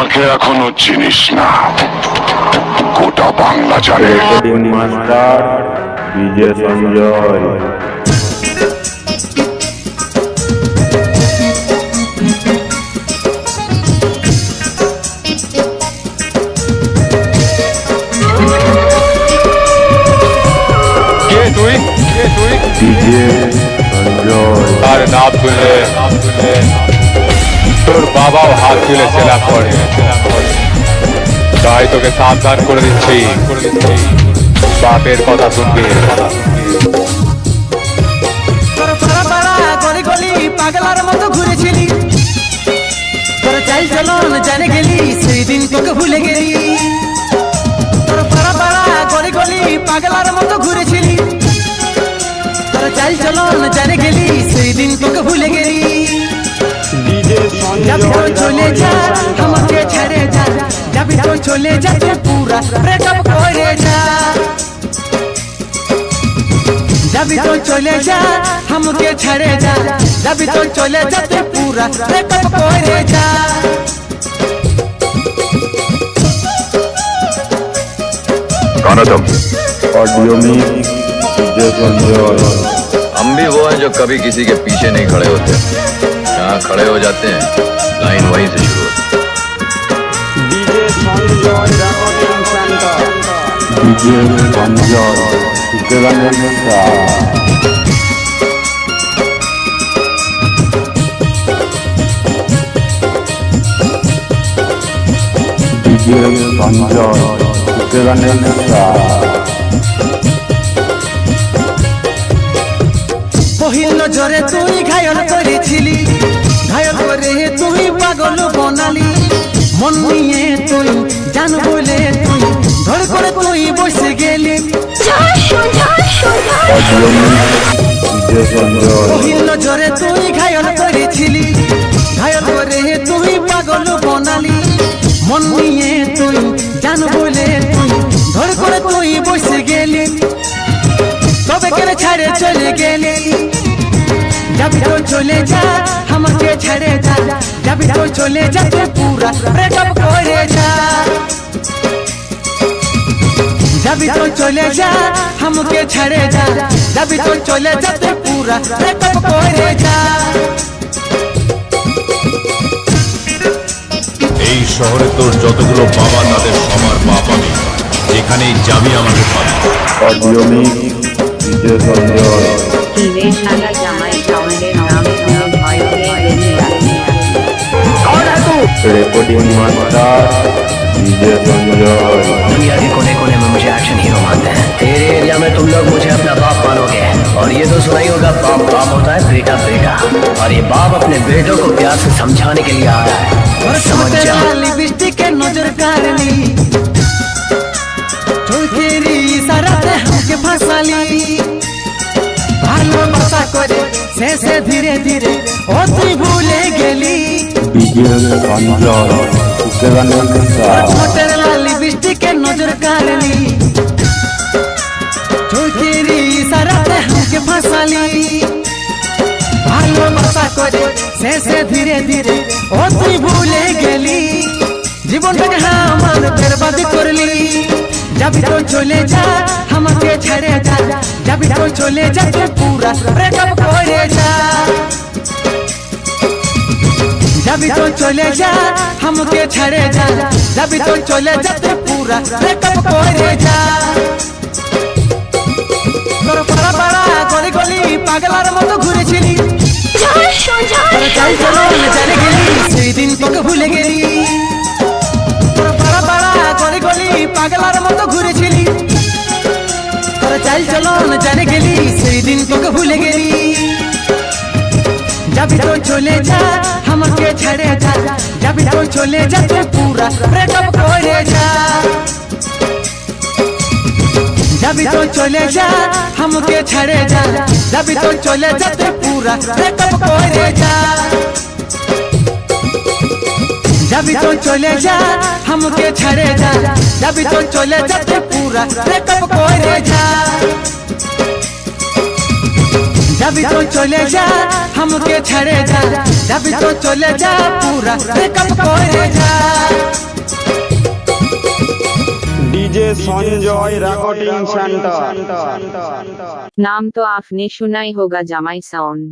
আমাকে এখনও চিনিস না। গোটা বাংলা জানে। মাস্টার বিজয় সঞ্জয়। কে তুই? কে তুই? ডিজে তোর বাবাও হাত তুলে সেলাম করে। তাই তোকে সাবধান করে দিচ্ছি। বাপের কথা শুনবি। গলি চাল সেই দিন তোকে ভুলে গেলি। তোর পাগলার মতো ঘুরেছিলি। চাল জানে গেলি সেই দিন তোকে ভুলে গেলি। जब तो चले जा हम के छरे जा जब तो चले जा तू पूरा ब्रेकअप करे जा। जब तो चले जा हम के छरे जा जब तो चले जा तू पूरा ब्रेकअप करे जा। गाना दम ऑडियो में जैसे हम भी वो हैं जो कभी किसी के पीछे नहीं खड़े होते। हैं जहाँ खड़े हो जाते हैं लाइन वहीं से शुरू होती है DJ Banjo, पहिल नजरे तुई घायल करेছি মন নিয়ে তুই, জান বলে তুই, ধর করে তুই বসে গেলি। পহিল নজরে তুই ঘায়ল করেছিলি ঘায়ল করে তুই পাগল বনালি। মন নিয়ে তুই, জান বলে তুই, ধর করে তুই বসে গেলি। তবে কেন ছাড়ে চলে গেলি? যাবি তো চলে যা, আমাকে ছেড়ে যা। যাবি তো চলে যা তুই পুরা ব্রেকআপ করে যা যাবি তো চলে যা हमके छड़े जा যাবি তো চলে যা তুই পুরা ব্রেকআপ করে যা এই শহরে তোর যতগুলো বাবা তাদের সবার বাপ আমি যেখানেই যাবি আমাকে পাবি অডিও মিক্স বিজয় সঞ্জয় तेरे को मानता विजय दुनिया के कोने कोने में मुझे एक्शन हीरो मानते हैं। तेरे एरिया में तुम लोग मुझे अपना बाप मानोगे। और ये तो सुनाई होगा बाप बाप होता है बेटा बेटा। और ये बाप अपने बेटों को प्यार से समझाने के लिए आ रहा है। और समझ जा। लिपस्टिक के नज़र कारनी ठुकेरी सारा ते हमके करे से से धीरे धीरे ओ तू भूले गेली। गिरवे कंजर गगन सा मोटर लाली बिस्ती के नज़र कारली छोकेरी इशारा पे हमके फसाली भालो बसा करे से से धीरे धीरे ओ तू भूले गेली जीवन में हमार बर्बाद कर ली जब तो चले जा हमके छड़े जा जब तो चले जा पूरा ब्रेकअप करे जा। যাবি তো চলে যা হামকে ছাড়ে যা। যাবি তো চলে যা তুই পুরা ব্রেকআপ করে যা। তোর পাড়া পাড়া গলি গলি পাগলার মতো ঘুরেছিলি। চলে সেই দিন তোকে ভুলে গেলি। তোর পাড়া পাড়া গলি গলি পাগলার মতো ঘুরেছিলি। তোর চাল চলন জানে গেলি সেই দিন তোকে ভুলে গেলি। যাবি তো চলে যা छड़े जा जब कोई चले जा तू पूरा ब्रेकअप करे जा। जब तो चले जा हम के छड़े जा जब तो चले जा तू पूरा ब्रेकअप करे जा। जब तो चले जा हम के छड़े जा जब तो चले जा तू पूरा ब्रेकअप करे जा। যাবি তো চলে যা হামকে ছেড়ে যা। যাবি তো চলে যা পুরা মেকআপ করে যা। ডিজে সঞ্জয় রেকর্ডিং সেন্টার নাম তো আপনি শোনাই হোগা জামাই সাউন্ড